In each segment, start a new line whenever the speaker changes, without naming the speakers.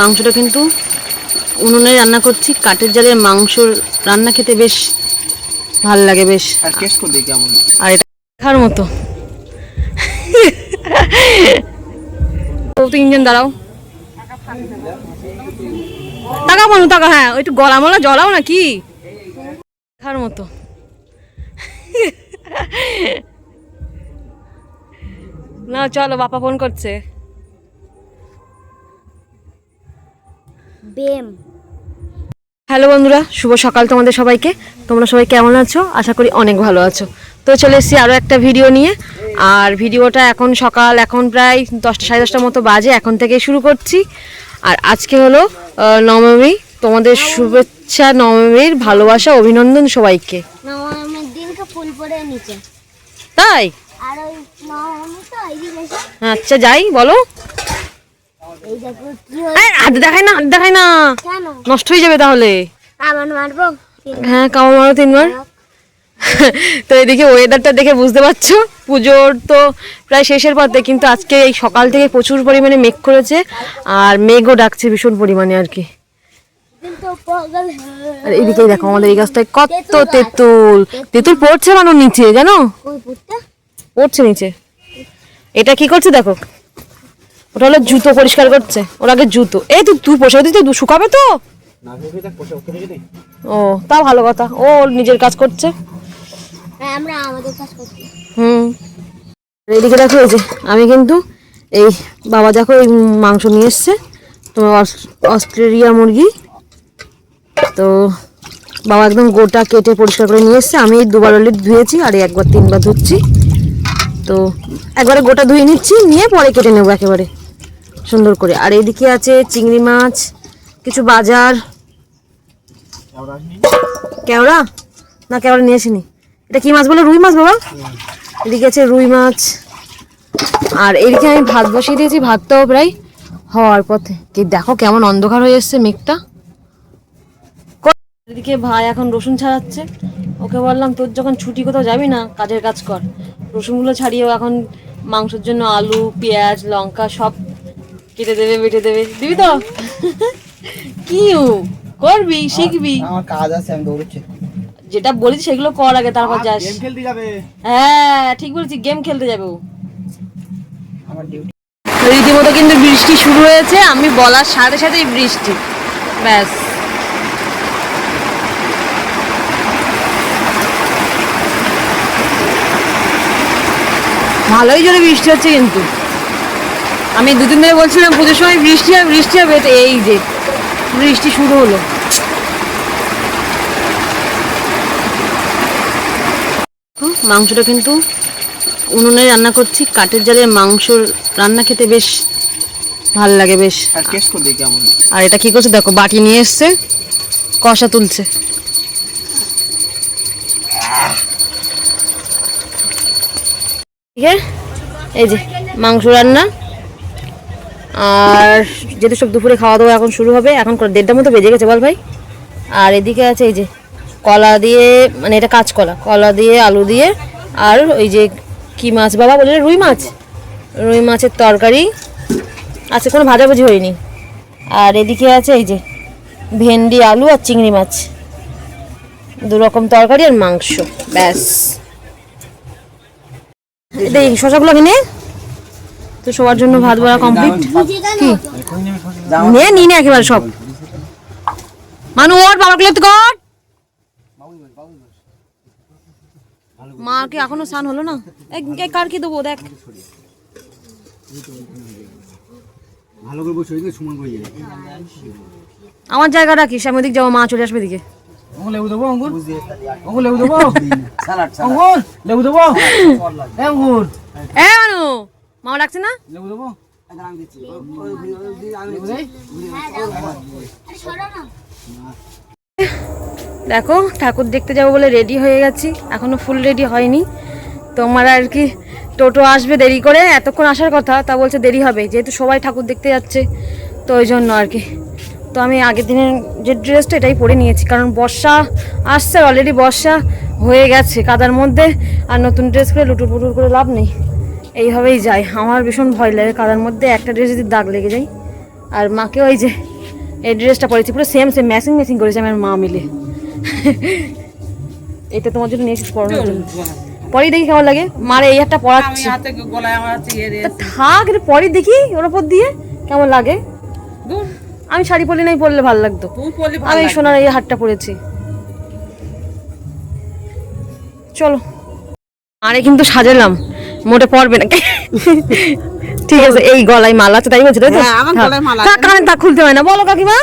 মাংসটা কিন্তু উনুনে রান্না করছি কাঠের জালের মাংস রান্না খেতে বেশ ভালো লাগে বেশ।
আর
এটা দেখার মতো। ও তিনজন দাঁড়াও। টাকা মানু টাকা হ্যাঁ ওই একটু গলা মলা জলাও না কি দেখার মতো। না চলো বাপা ফোন করছে।
বেম।
হ্যালো বন্ধুরা শুভ সকাল তোমাদের সবাইকে। তোমরা সবাই কেমন আছো? আশা করি অনেক ভালো আছো। তো চলে এসেছি আরও একটা ভিডিও নিয়ে। আর ভিডিওটা এখন সকাল এখন প্রায় দশটা সাড়ে দশটার মতো বাজে এখন থেকে শুরু করছি। আর আজকে হলো নবমী। তোমাদের শুভেচ্ছা নবমীর ভালোবাসা অভিনন্দন সবাইকে।
নবমীর দিনকে ফুল পরে নিচে।
তাই?
আর ওই নবমী তো
আচ্ছা যাই বলো
এই দেখো কি হয়ে
এই, হাত দেখাই না হাত দেখাই না। নষ্ট হয়ে যাবে তাহলে। হ্যাঁ কামড় মারো তিনবার। তো এদিকে ওয়েদারটা দেখে বুঝতে পারছ। পুজোর তো প্রায় শেষের পথে কিন্তু আজকে এই সকাল থেকে প্রচুর পরিমাণে মেঘ করেছে আর মেঘও ডাকছে ভীষণ পরিমাণে আর কি। আর এদিকে দেখো আমাদের এই গাছটায় কত তেঁতুল তেঁতুল। পড়ছে মানুষ নিচে জানো? পড়ছে নিচে। এটা কি করছে দেখো? ওটা হলো জুতো পরিষ্কার করছে। ওর আগে জুতো। এই তুই তুই পোষা দিতে তুই শুকাবে তো? ও তা ভালো কথা। ও নিজের কাজ করছে।
হ্যাঁ আমরা আমাদের কাজ করছি।
হুম। এদিকে দেখো এই যে আমি কিন্তু এই বাবা দেখো এই মাংস নিয়ে এসছে। তোমার অস- অস্ট্রেলিয়া মুরগি। তো বাবা একদম গোটা কেটে পরিষ্কার করে নিয়ে এসছে। আমি এই দুবার অলরেডি ধুয়েছি আর একবার তিনবার ধুচ্ছি। তো একবারে গোটা ধুয়ে নিচ্ছি নিয়ে পরে কেটে নেব একেবারে। সুন্দর করে। আর এদিকে আছে চিংড়ি মাছ, কিছু বাজার। কেওড়া? না, কেওড়া নিয়ে আসিনি। এটা কি মাছ বলে? রুই মাছ বাবা? এদিকে আছে রুই মাছ। আর এদিকে আমি ভাত বসিয়ে দিয়েছি, ভাতটাও প্রায় হওয়ার পথে। কি দেখো কেমন অন্ধকার হয়ে এসছে মেঘটা। এদিকে ভাই এখন রসুন ছাড়াচ্ছে। ওকে বললাম, তোর যখন ছুটি, কোথাও যাবি না? কাজের কাজ কর। রসুনগুলো ছাড়িয়েও এখন মাংসের জন্য আলু, পেঁয়াজ, লঙ্কা সব কেটে দেবে বেটে দেবে। দিবি তো? কি ও? করবি শিখবি?
আমার কাজ আছে আমি দৌড়চ্ছি।
যেটা বলিস সেগুলো কর আগে তারপর যাস।
গেম খেলতে যাবে।
হ্যাঁ ঠিক বলেছি গেম খেলতে যাবে ও।
আমার ডিউটি
রীতিমতো কিন্তু বৃষ্টি শুরু হয়েছে আমি বলার সাথে সাথেই বৃষ্টি। ব্যাস। ভালোই জোরে বৃষ্টি হচ্ছে কিন্তু। আমি দুদিন ধরে বলছিলাম পুজোর সময় বৃষ্টি হবে বৃষ্টি হবে তো এই যে বৃষ্টি শুরু হলো। মাংসটা কিন্তু উনুনে রান্না করছি কাঠের জালের মাংস রান্না খেতে বেশ ভালো লাগে বেশ।
আর
এটা কি করছে দেখো বাটি নিয়ে এসছে কষা তুলছে। এই যে মাংস রান্না। আর যেহেতু সব দুপুরে খাওয়া দাওয়া এখন শুরু হবে, এখন দেড়টার মতো বেজে গেছে বল ভাই। আর এদিকে আছে এই যে কলা দিয়ে মানে এটা কাঁচকলা, কলা দিয়ে, আলু দিয়ে, আর ওই যে কি মাছ বাবা বলে রুই মাছ? রুই মাছের তরকারি। আচ্ছা কোনো ভাজাভুজি হয়নি। আর এদিকে আছে এই যে ভেন্ডি, আলু আর চিংড়ি মাছ। দু রকম তরকারি আর মাংস, ব্যাস। এই শশাগুলো কিনে তো সবার জন্য ভাত বড়া কমপ্লিট কি? নে নি নে একেবারে সব। মানু ওর বাবার ক্লিপ কর। মা কি এখনও স্নান হলো না? এক এক কার কি দেবো দেখ।
ভালো করে বসে দিলে সুমন করে যাবে
আমার জায়গা রাখিস আমি ওদিক যাব মা চলে আসবে দিকে
লেবু দেবো অঙ্গুর? অঙ্গুর লেবু দেবো? অঙ্গুর লেবু দেবো? এ অঙ্গুর।
এ মানু। মামা ডাকছে না?
লেবু দেবো?
না
দেখো ঠাকুর দেখতে যাব বলে রেডি হয়ে গেছি। এখনও ফুল রেডি হয়নি। তোমার আর কি টোটো আসবে দেরি করে। এতক্ষণ আসার কথা তা বলছে দেরি হবে। যেহেতু সবাই ঠাকুর দেখতে যাচ্ছে তো ওই জন্য আর কি। তো আমি আগের দিনের যে ড্রেসটা এটাই পরে নিয়েছি। কারণ বর্ষা আসছে অলরেডি বর্ষা হয়ে গেছে কাদার মধ্যে। আর নতুন ড্রেস করে লুটুর পুটুর করে লাভ নেই। এইভাবেই যাই আমার ভীষণ ভয় লাগে কাদার মধ্যে একটা ড্রেস যদি দাগ লেগে যায় আর মাকে ওই যে এই ড্রেসটা পরেছি পুরো সেম সেম ম্যাচিং ম্যাচিং করেছে আমার মা মিলে। এটা তোমার জন্য নিয়ে এসেছি পরানোর জন্য। পরেই দেখি কেমন লাগে। মার এই একটা
আমি
পরাচ্ছি
হাতে গলায় আমার হাতে দিয়ে
তা থাক পরে দেখি ওর ওপর দিয়ে কেমন লাগে। আমি শাড়ি পরলে নাই পরলে ভালো লাগতো। আমি
লাগবে।
সোনার এই হাটটা পরেছি। চলো। আরে কিন্তু সাজালাম। মোটে পড়বে না ঠিক আছে এই গলায় মালা আছে তাই বলছি তাই তো?
হ্যাঁ, আমার গলায়
কানে তা খুলতে হয় না বলো কাকিমা।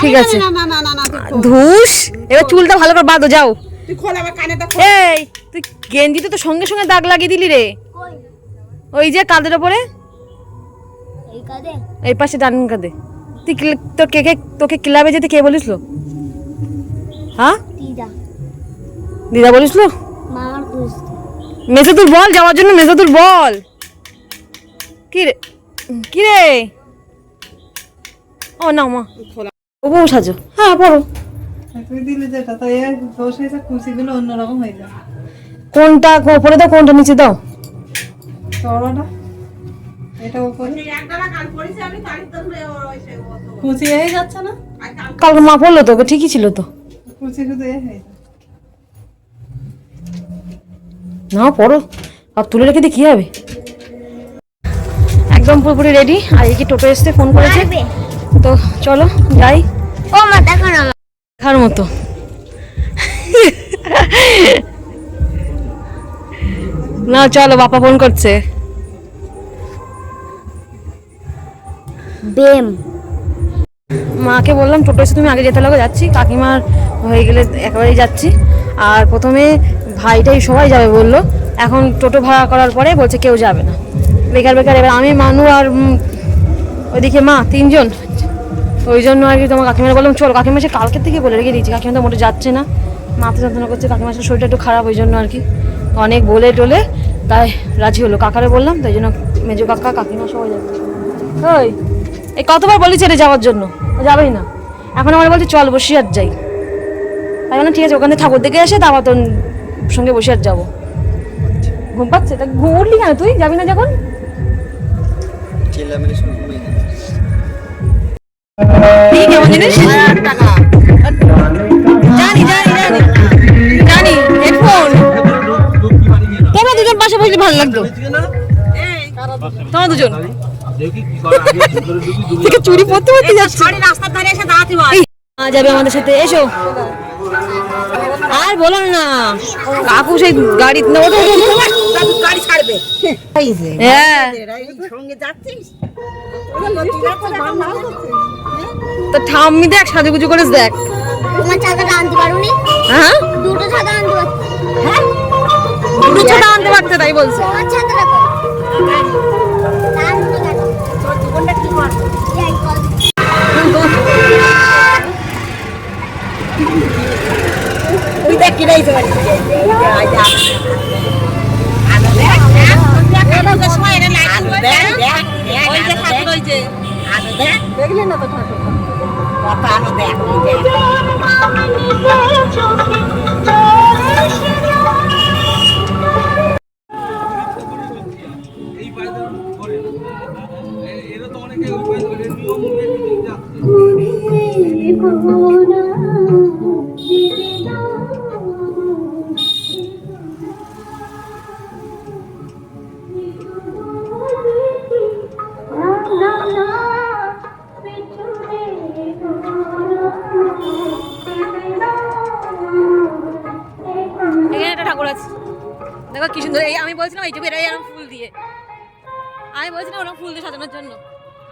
ঠিক আছে।
না না না না না তুই খোল।
ধুস এবার চুলটা ভালো করে বাঁধো যাও।
তুই খোল আমার কানেটা খোল।
এই তুই গেঞ্জিতে তো সঙ্গে সঙ্গে দাগ লাগিয়ে দিলি রে। ওই যে কাদের ওপরে।
এই কাদে
এই পাশে ডান কাঁদে তুই ক্লা- তোর কে কে তোকে ক্লাবে যেতে কে বলিসলো? হ্যাঁ?
দিদা।
দিদা বলিসলো?
মামার
মেজাদুল বল যাওয়ার জন্য মেজাদুল বল। কি রে? কি রে? ও না মা। ও বউ সাজো। হ্যাঁ পড়ো। কোনটা উপরে দাও কোনটা নিচে দাও।
হয়ে
কালকে মা পড়ল তো ঠিকই ছিল তো
খুশি শুধু এ হয়ে যায়।
না পড়ো। আর তুলে রেখে দিয়ে কি হবে? একদম পুরোপুরি রেডি আর এই কি টোটো এসছে? ফোন করেছে? তো চলো যাই।
ও মা দেখো না।
দেখার মতো। না চলো বাপা ফোন করছে।
বেম।
মাকে বললাম টোটো এসে তুমি আগে যেতে লাগো যাচ্ছি। কাকিমার হয়ে গেলে একেবারেই যাচ্ছি। আর প্রথমে ভাইটাই সবাই যাবে বলল। এখন টোটো ভাড়া করার পরে বলছে কেউ যাবে না। বেকার বেকার এবার আমি, মানু আর ওইদিকে মা তিনজন। ওই জন্য আর কি তোমার কাকিমার বললাম, চল কাকিমা সে কালকে থেকে বলে রেখে দিয়েছি। কাকিমা তো মোটে যাচ্ছে না। মাথা যন্ত্রণা করছে, কাকিমার শরীরটা একটু খারাপ, ওই জন্য আর কি। অনেক বলে টোলে, তাই রাজি হলো। কাকারে বললাম, তাই জন্য মেজো কাকা, কাকিমা সবাই যাবে। ওই, এই কতবার বলি ছেড়ে যাওয়ার জন্য? যাবেই না। এখন আমার বলছে, চল বসিয়ার যাই। তাই ঠিক আছে, ওখানে ঠাকুর দেখে এসে তারপর তোর সঙ্গে বসে আর যাব। ঘুম পাচ্ছে? তা ঘুম উঠলি কেন তুই? যাবি না যখন? কি কেমন জিনিস? জানি জানি জানি। জানি হেডফোন। তোমরা দুজন পাশে বসলে ভালো লাগতো। তোমরা দুজন। চুরি পড়তে পড়তে যাচ্ছে।
রাস্তার ধারে এসে দাঁড়াতে
যাবে আমাদের সাথে। এসো। আর বলো না। কাকু সেই গাড়ি না ওঠো।
গাড়ি ছাড়বে।
হ্যাঁ।
সঙ্গে যাচ্ছিস?
তো ঠাম্মি দেখ সাজুগুজু করে দেখ।
তোমার চাদরটা আনতে পারোনি?
হ্যাঁ?
দুটো চাদর আনতে পারো। হ্যাঁ?
দুটো ছোট আনতে পারতে তাই বলছে।
তোমার চাদরটা
তুই দেখ কি রাইছে বাড়ি দেখলে না তো ঠাকুর কত আলো দেখ দেখ।
দেখো কি সুন্দর। এই আমি বলছিলাম এইটুকু এরাই এরকম ফুল দিয়ে। আমি বলছিলাম ওরকম ফুল দিয়ে সাজানোর জন্য।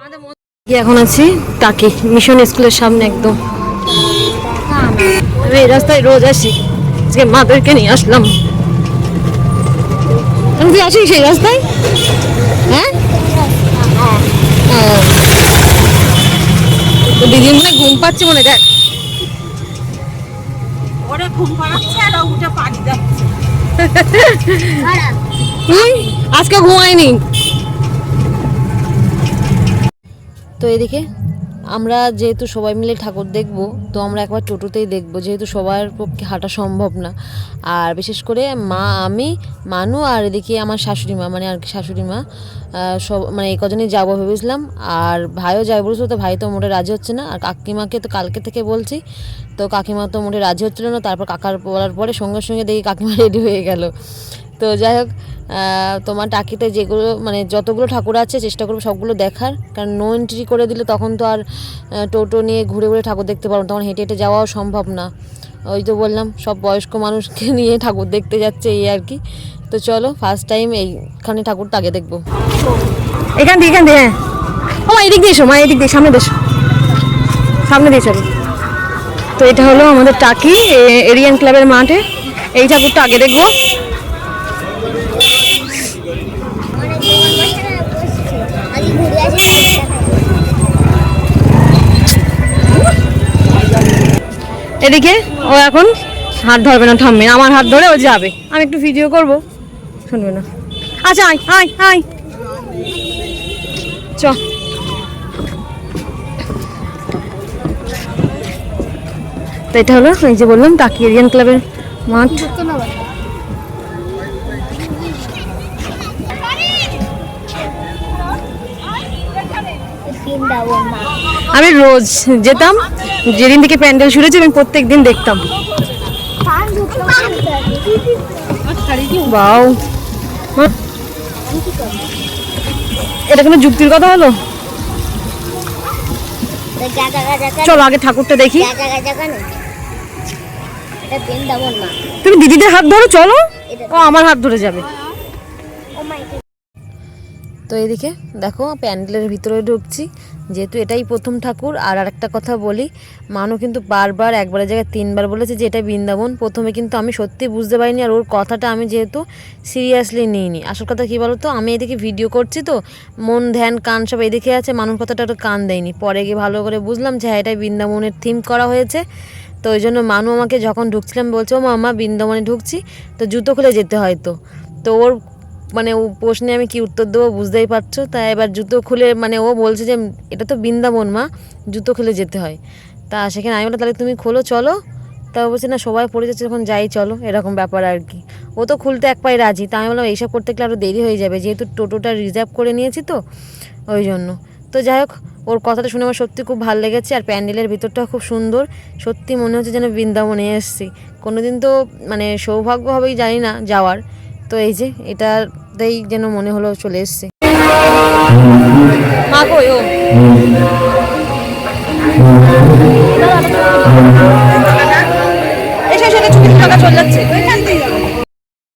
আমাদের মন এখন আছি? টাকি মিশন স্কুলের সামনে একদম। আমি এই রাস্তায় রোজ আসি। আজকে মাদেরকে নিয়ে আসলাম। আমি তুই আসিস সেই রাস্তায়? হ্যাঁ? তো দিদি মনে ঘুম পাচ্ছে মনে দেখ।
ওরে ঘুম পাড়াচ্ছে আর উঠে পানি যাচ্ছে
আজকে ঘুমাইনি। তো এদিকে?
আমরা যেহেতু সবাই মিলে ঠাকুর দেখব, তো আমরা একবার টোটোতেই দেখব, যেহেতু সবার পক্ষে হাঁটা সম্ভব না। আর বিশেষ করে মা, আমি, মানু আর এদিকে আমার শাশুড়ি মা মানে আর কি শাশুড়ি মা সব মানে এই কজনই যাব ভেবেছিলাম। আর ভাইও যাই বলেছিল, তো ভাই তো মোটে রাজি হচ্ছে না। আর কাকিমাকে তো কালকে থেকে বলছি, তো কাকিমা তো মোটে রাজি হচ্ছিল না। তারপর কাকার বলার পরে সঙ্গে সঙ্গে দেখি কাকিমা রেডি হয়ে গেল। তো যাই হোক তোমার টাকিতে যেগুলো মানে যতগুলো ঠাকুর আছে, চেষ্টা করব সবগুলো দেখার। কারণ নো এন্ট্রি করে দিলে তখন তো আর টোটো নিয়ে ঘুরে ঘুরে ঠাকুর দেখতে পারব তখন হেঁটে হেঁটে যাওয়াও সম্ভব না। ওই তো বললাম, সব বয়স্ক মানুষকে নিয়ে ঠাকুর দেখতে যাচ্ছে এই আর কি। তো চলো ফার্স্ট টাইম এইখানে ঠাকুরটা আগে দেখব। এখান দিয়ে এখান দিয়ে হ্যাঁ। ও, মা, এদিক দিয়ে এসো, মা, এদিক দিয়ে, সামনে দেশ। সামনে দিয়ে, চলো। তো এটা হলো আমাদের টাকি এরিয়ান ক্লাবের মাঠে। এই ঠাকুরটা আগে দেখব
অনেক দোকান বসানো বসেছে আগে ঘুরে আসি
এদিকে ও এখন হাত ধরবে না, থামবে আমার হাত ধরে ও যাবে। আমি একটু ভিডিও করব। শুনবে না। আচ্ছা আয় আয় আয়। চ। তো এটা হলো, এই যে বললাম টাকি এরিয়ান ক্লাবের মাঠ। আমি রোজ যেতাম, যেদিন থেকে প্যান্ডেল শুরু হয়েছে আমি প্রত্যেক দিন দেখতাম। এটা কোনো যুক্তির কথা হলো? চলো আগে ঠাকুরটা দেখি। তুমি দিদিদের হাত ধরো, চলো। ও আমার হাত ধরে যাবে। তো এদিকে দেখো, প্যান্ডেলের ভিতরে ঢুকছি। যেহেতু এটাই প্রথম ঠাকুর, আর আরেকটা কথা বলি, মানু কিন্তু বারবার, একবারের জায়গায় তিনবার বলেছে যে এটা বৃন্দাবন। প্রথমে কিন্তু আমি সত্যি বুঝতে পারিনি, আর ওর কথাটা আমি যেহেতু সিরিয়াসলি নিইনি। আসল কথা কী বলো তো আমি এদিকে ভিডিও করছি তো, মন, ধ্যান, কান সব এদিকে আছে মানুষ কথাটা একটু কান দেয়নি। পরে গিয়ে ভালো করে বুঝলাম যে হ্যাঁ এটা বৃন্দাবনের থিম করা হয়েছে। তো ওই জন্য মানু আমাকে যখন ঢুকছিলাম বলছে, ও মামা বৃন্দাবনে ঢুকছি, তো জুতো খুলে যেতে হয় তো। তো ওর মানে ও প্রশ্নে আমি কি উত্তর দেবো বুঝতেই পারছ? তাই এবার জুতো খুলে মানে ও বলছে যে, এটা তো বৃন্দাবন মা, জুতো খুলে যেতে হয়। তা সেখানে আমি বললাম, তাহলে তুমি খোলো, চলো। তা বলছে, না, সবাই পড়ে যাচ্ছে যখন যাই, চলো। এরকম ব্যাপার আর কি। ও তো খুলতে এক পায়ে রাজি। তা আমি বললাম, এইসব করতে গেলে আরও দেরি হয়ে যাবে, যেহেতু টোটোটা রিজার্ভ করে নিয়েছি তো, ওই জন্য। তো যাই হোক, ওর কথাটা শুনে আমার সত্যি খুব ভালো লেগেছে, আর প্যান্ডেলের ভিতরটা খুব সুন্দর। সত্যি মনে হচ্ছে যেন বৃন্দাবনে এসেছি। কোনোদিন তো মানে সৌভাগ্য হবেই, জানি না, যাওয়ার। তো এই যে, এটাতেই যেন মনে হলো চলে এসছে। মা কই, ও?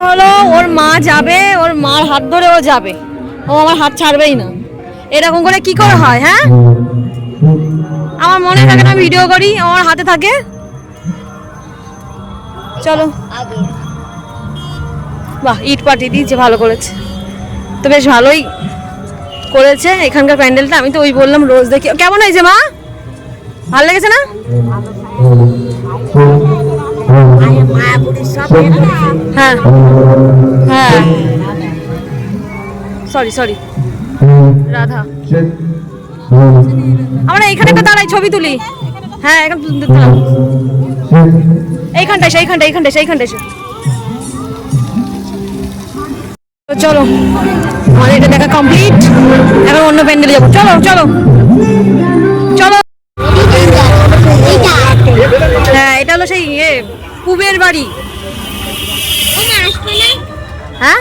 হলো, ওর মা যাবে, ওর মার হাত ধরে ও যাবে। ও আমার হাত ছাড়বেই না। এরকম করে কি করে হয় হ্যাঁ? আমার মনে থাকে না ভিডিও করি, আমার হাতে থাকে। চলো। বাহ ইট পাঠিয়ে দিয়েছে ভালো করেছে। তো বেশ ভালোই করেছে এখানকার প্যান্ডেলটা। আমি তো ওই বললাম রোজ দেখি। কেমন হয়েছে মা? ভালো লেগেছে না? হ্যাঁ। হ্যাঁ। Sorry sorry Radha. আমরা ছবি তুলি। হ্যাঁ এইখানটায় এইখানটায় সেইখানটায় চলো, আমাদের এটা দেখা কমপ্লিট এখন অন্য প্যান্ডেলে যাব। চলো চলো। চলো। হ্যাঁ এটা হলো সেই ইয়ে পুবের বাড়ি। হ্যাঁ?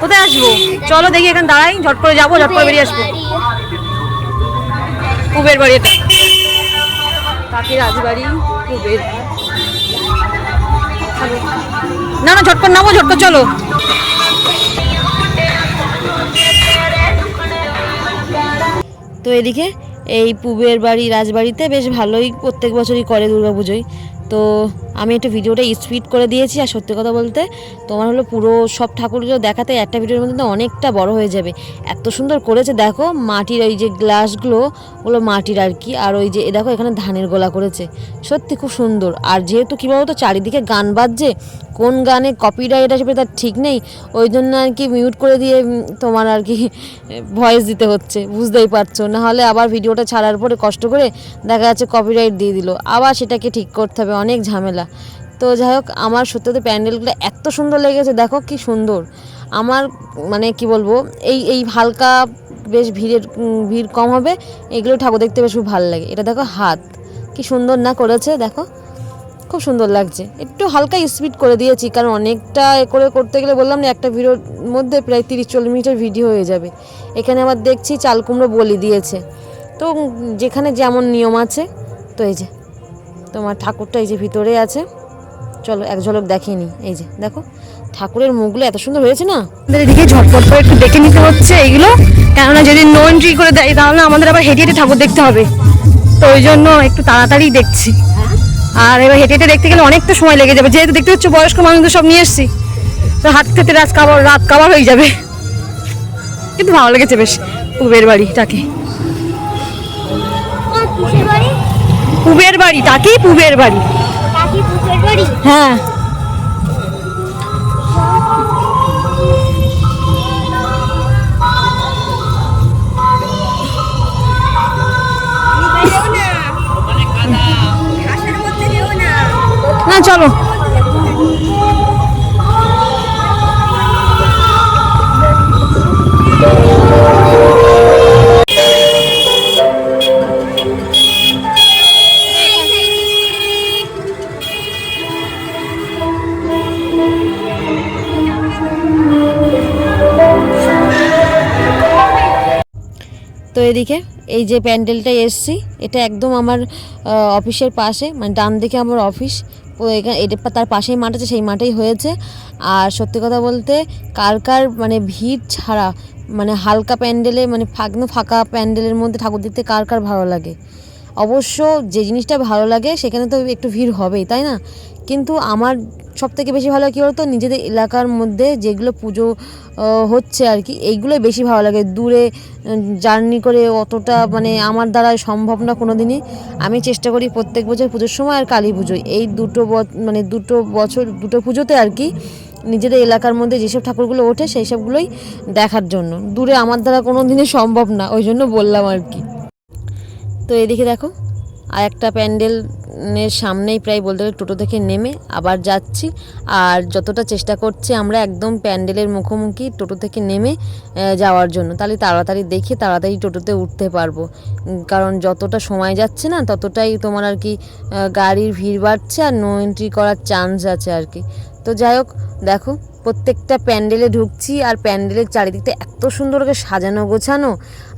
কোথায় আসব? চলো দেখি, এখানে দাঁড়াই, ঝট করে যাব, ঝট করে বেরিয়ে আসব। পুবের বাড়ি এটা। কাকি রাজবাড়ি পুবের না না ঝটপট নামো ঝটপট চলো। তো এদিকে এই পুবের বাড়ি রাজবাড়িতে বেশ ভালোই প্রত্যেক বছরই করে দুর্গাপুজোয়। তো আমি একটু ভিডিওটা স্পিড করে দিয়েছি, আর সত্যি কথা বলতে তোমার হলো পুরো সব ঠাকুরগুলো দেখাতে একটা ভিডিওর মধ্যে অনেকটা বড় হয়ে যাবে। এত সুন্দর করেছে, দেখো মাটির ওই যে গ্লাসগুলো, ওগুলো মাটির আর কি, আর ওই যে দেখো এখানে ধানের গোলা করেছে। সত্যি খুব সুন্দর। আর যেহেতু কী বলতো চারিদিকে গান বাজছে, কোন গানে কপিরাইট আসবে তার ঠিক নেই, ওই জন্য আর কি মিউট করে দিয়ে তোমার আর কি ভয়েস দিতে হচ্ছে, বুঝতেই পারছ। নাহলে আবার ভিডিওটা ছাড়ার পরে কষ্ট করে দেখা যাচ্ছে কপিরাইট দিয়ে দিল। আবার সেটাকে ঠিক করতে হবে অনেক ঝামেলা। তো যাই হোক, আমার সত্যি তো প্যান্ডেলগুলো এত সুন্দর লেগেছে, দেখো কি সুন্দর। আমার মানে কি বলব, এই এই হালকা বেশ ভিড়ের ভিড় কম হবে, এগুলো ঠাকুর দেখতে বেশ খুব ভালো লাগে। এটা দেখো হাত, কি সুন্দর না করেছে, দেখো। খুব সুন্দর লাগছে। একটু হালকা স্পিড করে দিয়েছি, কারণ অনেকটা এ করে করতে গেলে বললাম না, একটা ভিডিওর মধ্যে প্রায় তিরিশ চল্লিশ মিনিটের ভিডিও হয়ে যাবে। এখানে আবার দেখছি চাল কুমড়ো বলি দিয়েছে। তো যেখানে যেমন নিয়ম আছে, তো এই যে। তোমার ঠাকুরটা এই যে ভিতরে আছে। চলো এক ঝলক দেখিয়ে নিই। এই যে, দেখো, ঠাকুরের মুখগুলো এত সুন্দর হয়েছে না?
আমাদের এদিকে ঝটপট করে একটু দেখে নিতে হচ্ছে এইগুলো কেননা যদি নো এন্ট্রি করে দেয়, তাহলে আমাদের আবার হেঁটে হেঁটে ঠাকুর দেখতে হবে। তো ওই জন্য একটু তাড়াতাড়ি দেখছি। আর এবার হেঁটে হেঁটে দেখতে গেলে অনেকটা সময় লেগে যাবে। যেহেতু দেখতে হচ্ছে বয়স্ক মানুষদের সব নিয়ে এসছি, তো হাত খেতে রাত কাবার রাত কাবার হয়ে যাবে। কিন্তু ভালো লেগেছে বেশ, কুবের বাড়িটাকে। পুবের বাড়ি তাকেই পুবের বাড়ি। হ্যাঁ। না চলো।
তো এদিকে এই যে প্যান্ডেলটা এসছি, এটা একদম আমার অফিসের পাশে মানে ডান দিকে আমার অফিস। এটা তার পাশেই মাঠ আছে, সেই মাঠেই হয়েছে। আর সত্যি কথা বলতে কার কার মানে ভিড় ছাড়া মানে হালকা প্যান্ডেলে মানে ফাঁকনো ফাঁকা প্যান্ডেলের মধ্যে ঠাকুর দেখতে কার কার ভালো লাগে। অবশ্য যে জিনিসটা ভালো লাগে, সেখানে তো একটু ভিড় হবেই, তাই না? কিন্তু আমার সব থেকে বেশি ভালো কী বলতো? নিজেদের এলাকার মধ্যে যেগুলো পুজো হচ্ছে আর কি, এইগুলোই বেশি ভালো লাগে। দূরে জার্নি করে অতটা মানে আমার দ্বারা সম্ভব না কোনো দিনই আমি চেষ্টা করি প্রত্যেক বছর পুজোর সময় আর কালী পুজো এই দুটো মানে দুটো বছর, দুটো পুজোতে আর কি নিজেদের এলাকার মধ্যে যেসব ঠাকুরগুলো ওঠে, সেই সবগুলোই দেখার জন্য। দূরে আমার দ্বারা কোনো দিনই সম্ভব না, ওই জন্য বললাম আর কি। তো এদিকে দেখো, আর একটা প্যান্ডেলের সামনেই প্রায় বলতে গেলে টোটো থেকে নেমে আবার যাচ্ছি। আর যতটা চেষ্টা করছি আমরা একদম প্যান্ডেলের মুখোমুখি টোটো থেকে নেমে যাওয়ার জন্য। তাহলে তাড়াতাড়ি দেখে তাড়াতাড়ি টোটোতে উঠতে পারব। কারণ যতটা সময় যাচ্ছে না, ততটাই তোমার আর কি গাড়ির ভিড় বাড়ছে আর নো এন্ট্রি করার চান্স আছে আর কি। তো যাই হোক, দেখো প্রত্যেকটা প্যান্ডেলে ঢুকছি আর প্যান্ডেলের চারিদিকটা এত সুন্দর করে সাজানো, গোছানো।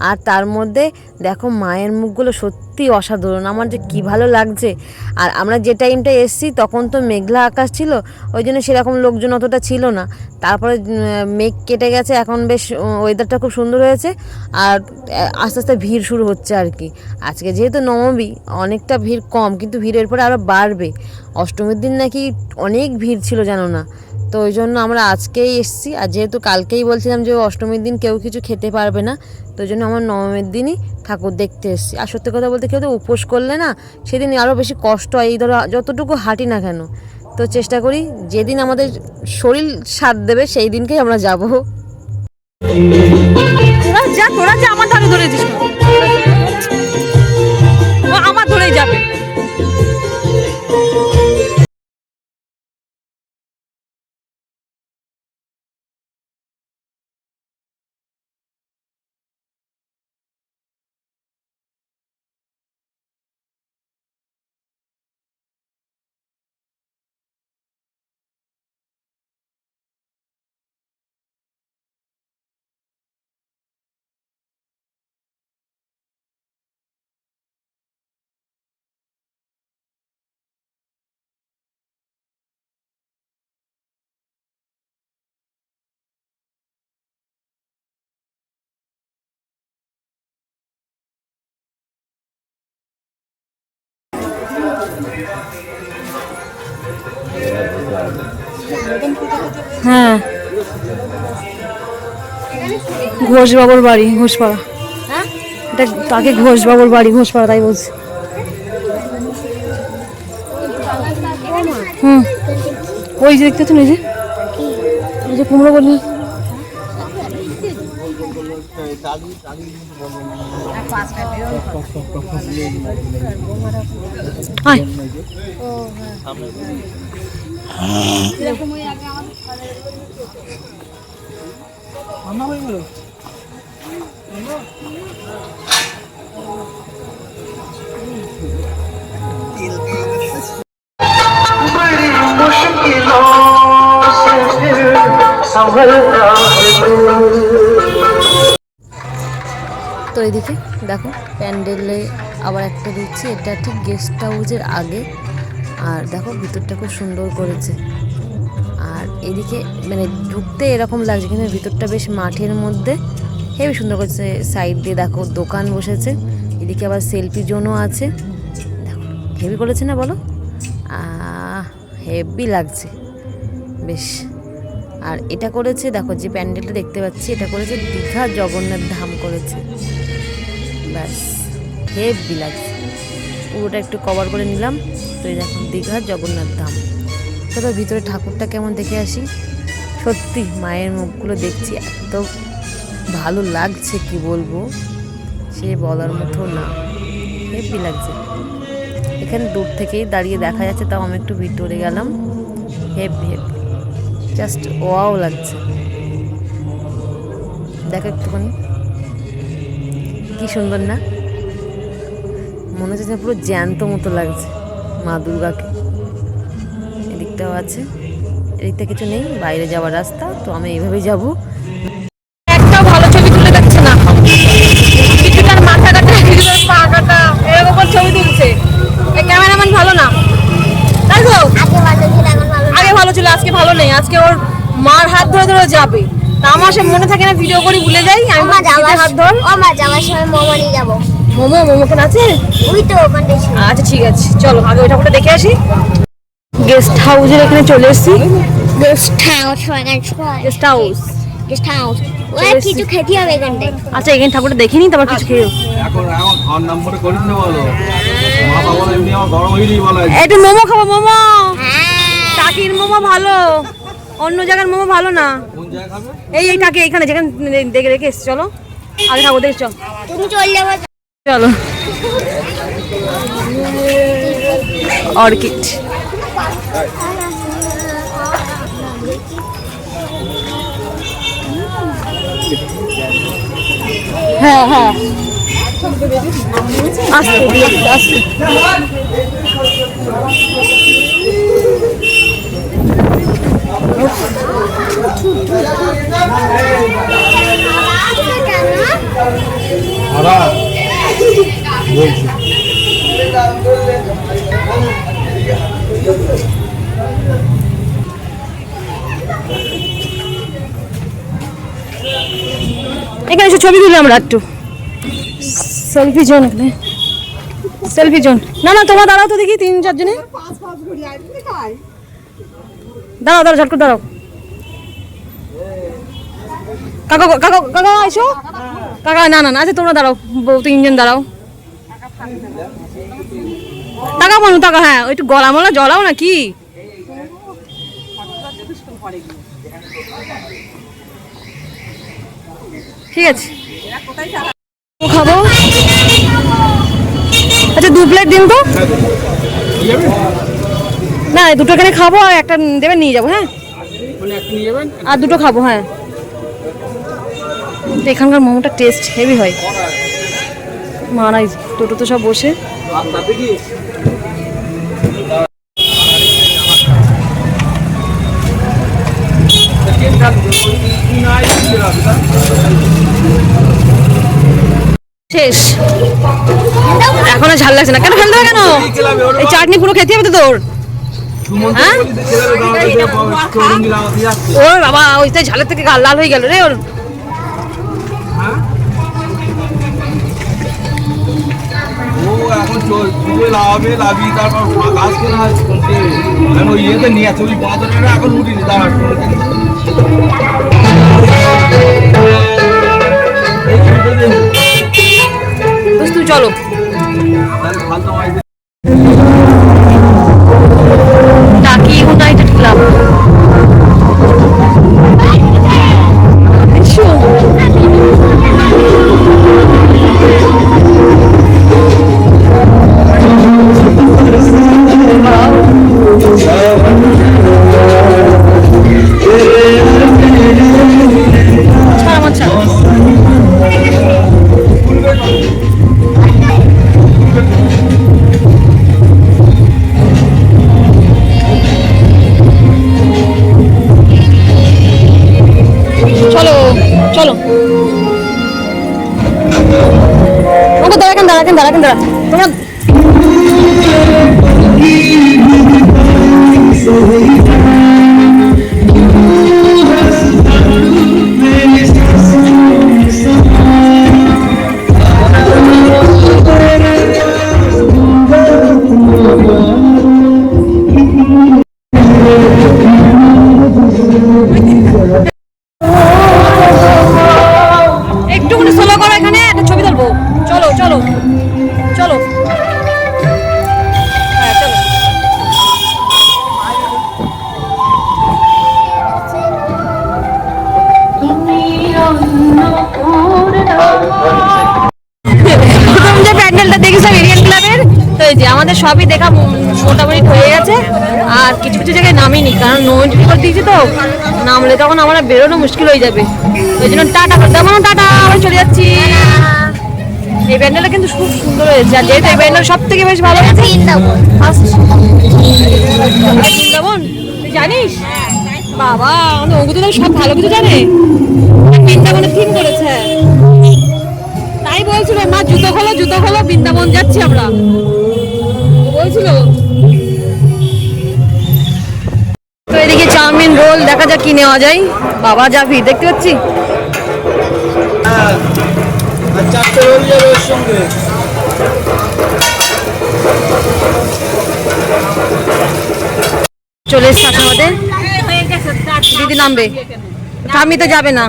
আর তার মধ্যে দেখো মায়ের মুখগুলো সত্যি অসাধারণ। আমার যে কী ভালো লাগছে। আর আমরা যে টাইমটা এসছি, তখন তো মেঘলা আকাশ ছিল, ওই জন্য সেরকম লোকজন অতটা ছিল না। তারপরে মেঘ কেটে গেছে, এখন বেশ ওয়েদারটা খুব সুন্দর হয়েছে। আর আস্তে আস্তে ভিড় শুরু হচ্ছে আর কি। আজকে যেহেতু নবমী, অনেকটা ভিড় কম, কিন্তু ভিড়ের পরে আরও বাড়বে। অষ্টমীর দিন নাকি অনেক ভিড় ছিল, জানো না? তো ওই জন্য আমরা আজকেই এসেছি। আর যেহেতু কালকেই বলছিলাম যে অষ্টমীর দিন কেউ কিছু খেতে পারবে না, তো ওই জন্য আমার নবমীর দিনই ঠাকুর দেখতে এসেছি। আর সত্যি কথা বলতে কেউ তো উপোস করলে না, সেদিন আরও বেশি কষ্ট হয়। এই ধরো যতটুকু হাঁটি না কেন, তো চেষ্টা করি যেদিন আমাদের শরীর সাথ দেবে, সেই দিনকেই আমরা যাব।
যা, তোরা যা, আমার ধারে? ও আমার ধরেই যাবে। হ্যাঁ। ঘোষবাবুর বাড়ি ঘোষপাড়া।
হ্যাঁ?
এটা তাকে ঘোষবাবুর বাড়ি ঘোষপাড়া তাই বলছি। হুম। ওই যে দেখতে তুমি যে? ওই যে কুমড়ো বললি হ্যাঁ।
আয় এদিকে দেখো, প্যান্ডেলে আবার একটা দিচ্ছি। এটা ঠিক গেস্ট হাউসের আগে। আর দেখো, ভিতরটা খুব সুন্দর করেছে। আর এদিকে মানে ঢুকতে এরকম লাগছে, কিন্তু ভিতরটা বেশ মাঠের মধ্যে। হেবি সুন্দর করেছে সাইড দিয়ে। দেখো, দোকান বসেছে। এদিকে আবার সেলফি জোনও আছে। দেখো হেভি করেছে না বলো? হেভি লাগছে। বেশ। আর এটা করেছে, দেখো, যে প্যান্ডেলটা দেখতে পাচ্ছি, এটা করেছে দীঘা জগন্নাথ ধাম করেছে। ব্যাস হেভি লাগছে। পুরোটা একটু কভার করে নিলাম। তো এই দেখো দীঘা জগন্নাথ ধাম। তবে ভিতরে ঠাকুরটা কেমন দেখে আসি। সত্যি, মায়ের মুখগুলো দেখছি, এত ভালো লাগছে, কি বলব? সে বলার মতো না। হেভি লাগছে। এখানে দূর থেকেই দাঁড়িয়ে দেখা যাচ্ছে, তাও আমি একটু ভিতরে গেলাম। হেভি হেভি জাস্ট ওয়াও লাগছে। দেখো একটুখানি। কি সুন্দর না? মনে হচ্ছে যেন পুরো জ্যান্ত মতো লাগছে মা দুর্গাকে। এদিকটাও আছে এদিকটা কিছু নেই বাইরে যাওয়ার রাস্তা তো আমি এইভাবে যাব।
একটাও ভালো ছবি তুলে দেখছে না। কিছুটার মাথা কাটা কিছুটার পা কাটা এরকম ছবি তুলছে। ক্যামেরাম্যান ভালো না। তাই তো?
আগে ভালো ছিল এখন ভালো
আগে ভালো ছিল আজকে ভালো নেই আজকে ওর মার হাত ধরে ধরে যাবে। আমার সে মনে থাকে না ভিডিও করি ভুলে যাই আমি
মা যাওয়ার
হাত ধর।
ও মা যাওয়ার সময় মোমো নিয়ে যাব।
মোমো মোমো কেন আছে?
ওই তো ওখানটায় ছিল।
আচ্ছা ঠিক আছে চলো আগে ওই ঠাকুরটা দেখে আসি। গেস্ট হাউসের এখানে চলে এসেছি।
Guest house
guest house
guest house. কিছু খেতে হবে এখানটায়
আচ্ছা এখানে ঠাকুরটা দেখে তারপর কিছু খেয়ে
এখন এখন খাওয়ার নাম করিস না বলো। মা বাবা এমনি আমার বড় হইলেই বলা
একটু মোমো খাব মোমো।
হ্যাঁ।
টাকির মোমো ভালো। অন্য জায়গার মোমো ভালো না।
কোন জায়গায় খাবে?
এই এই টাকি এখানে যেখানে দেখে রেখে এসছি চলো। আগে খাব দেখে চল।
চলো।
অর্কিড। হ্যাঁ হ্যাঁ। আস্তে আস্তে। এখানে এসে ছবি তুলি আমরা একটু। সেলফি জোন সেলফি জোন না না, তোমরা দাঁড়াও তো দেখি, তিন, চারজনে। দাঁড়াও দাঁড়াও, ঝটকু দাঁড়াও। কাকা কাকা কাকা এসো কাকা, না না না আচ্ছা তোমরা দাঁড়াও তিনজন দাঁড়াও। টাকা মানু টাকা হ্যাঁ ওই একটু গলা মলা জলাও না কি? ঠিক আছে। খাব। আচ্ছা দু প্লেট দিন তো। না দুটো এখানে খাব আর একটা দেবেন নিয়ে যাব হ্যাঁ? আর দুটো খাব হ্যাঁ। এখানকার মোমোটা টেস্ট হেভি হয়। মারাই টোটো তো সব বসে।
আর
শেষ। এখনও ঝাল লাগছে না। কেন ফেলতে হবে কেন? এই চাটনি পুরো খেতে হবে তো তোর? ওর বাবা ওইটা ঝালের থেকে গাল লাল হয়ে গেল রে ওর।
ও এখন চল।
ওই
ইউনাইটেড ক্লাব তখন আমার বেরোনো মুশকিল হয়ে যাবে। ওই জন্য টাটা করতে আমার টাটা আমি চলে যাচ্ছি। এই ব্যান্ডেলটা কিন্তু খুব সুন্দর হয়েছে। আর যেহেতু এই প্যান্ডেল সব থেকে বেশ ভালো হয়েছে বৃন্দাবন। তুই জানিস? বাবা আমাদের ওগুলো সব ভালো কিছু জানে। বৃন্দাবনের থিম করেছে। তাই বলছিল মা জুতো খোলো জুতো খোলো বৃন্দাবন যাচ্ছি আমরা। বলছিল চাউমিন রোল দেখা যাক কি নেওয়া যায়। বাবা যা ভিড় দেখতে পাচ্ছি?
যাবে
চলে এসছে আসামাতে দিদি নামবে। ঠাম্মি তো যাবে না।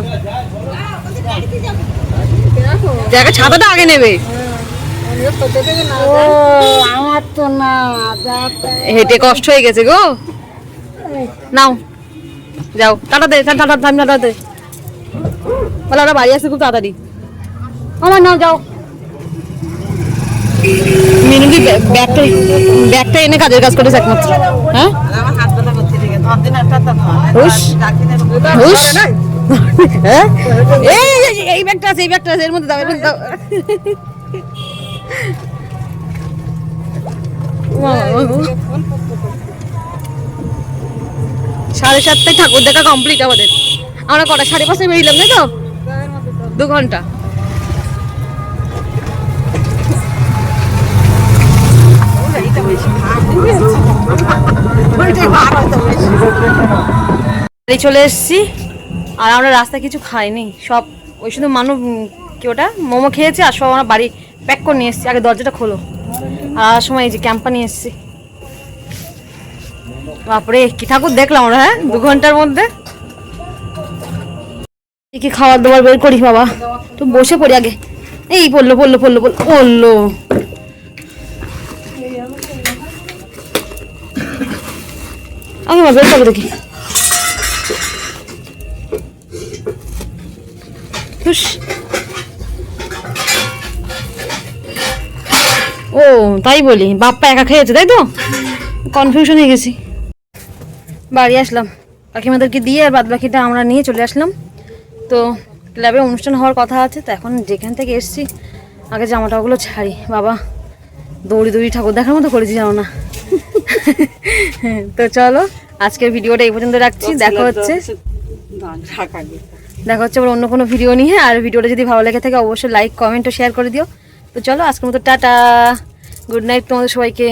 জায়গা ছাতাটা আগে নেবে। হেঁটে কষ্ট হয়ে গেছে গো। নাও যাও টাটা দে টাটা টাটা টাটা দে বলে ওরা বাড়ি আসছে খুব তাড়াতাড়ি আমার নাও যাও মিনুকি ব্যাগটা ব্যাগটা এনে কাজের কাজ করেছে একমাত্র হ্যাঁ হ্যাঁ এই এই, ব্যাগটা আছে এর মধ্যে এর মধ্যে সাড়ে সাতটায় ঠাকুর দেখা কমপ্লিট আমাদের। আমরা কটা? সাড়ে পাঁচটায় বেরিয়েলাম তাই তো? দু ঘণ্টা। বাড়ি চলে এসেছি, আর আমরা রাস্তায় কিছু খাইনি। সব ওই শুধু মানুষ কি ওটা? মোমো খেয়েছে, আর সব আমরা বাড়ি প্যাক করে নিয়ে এসেছি। আগে দরজাটা খোলো। আর সময় এই যে ক্যাম্পা নিয়ে এসেছি। বাপরে, কি ঠাকুর দেখলাম আমরা হ্যাঁ? দু ঘণ্টার মধ্যে? কি খাবার দাবার বের করি বাবা? তো বসে পড়ি আগে। এই পড়ল পড়ল পড়ল পড়ল পড়ল। আগে মা বের করো দেখি। ও, তাই বলি বাপ্পা একা খেয়েছে, তাই তো? কনফিউশন হয়ে গেছি। বাড়ি আসলাম। কাকিমাদেরকে দিয়ে আর বাদ বাকিটা আমরা নিয়ে চলে আসলাম। তো ক্লাবে অনুষ্ঠান হওয়ার কথা আছে তো এখন যেখান থেকে এসছি আগে জামাটাগুলো ছাড়ি। বাবা দৌড়ি দৌড়ি ঠাকুর দেখার মতো করেছি জানো না? তো চলো আজকের ভিডিওটা এই পর্যন্ত রাখছি। দেখা হচ্ছে। দেখা হচ্ছে আবার অন্য কোনো ভিডিও নিয়ে। আর ভিডিওটা যদি ভালো লেগে থাকে অবশ্যই লাইক কমেন্ট ও শেয়ার করে দিও। তো চলো আজকের মতো টাটা। গুড নাইট তোমাদের সবাইকে।